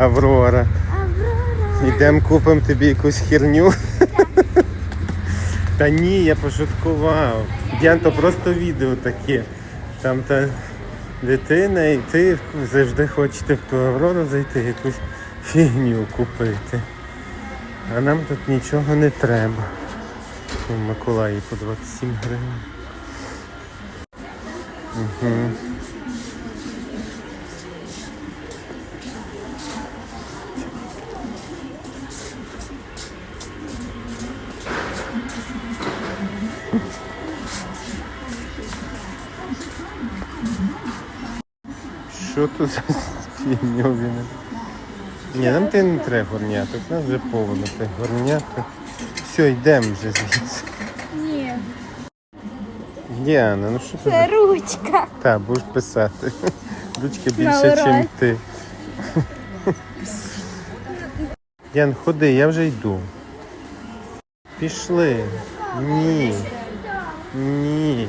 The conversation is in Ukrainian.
Аврора. Аврора. Ідемо купимо тобі якусь херню. Та ні, я пошуткував. Діан, то просто відео таке. Там та дитина і ти завжди хочете в ту Аврору зайти, якусь фігню купити. А нам тут нічого не треба. У Миколаї по 27 гривень. Угу. Що тут за фігньовіна? Ні, нам ти не треба горняток, нас вже повно тих горняток. Все, йдемо вже звідси. Ні. Діана, ну що ти? Це ручка. Так, будеш писати. Ручка більше, ніж ти. Ян, ходи, я вже йду. Пішли. Ні. Ні.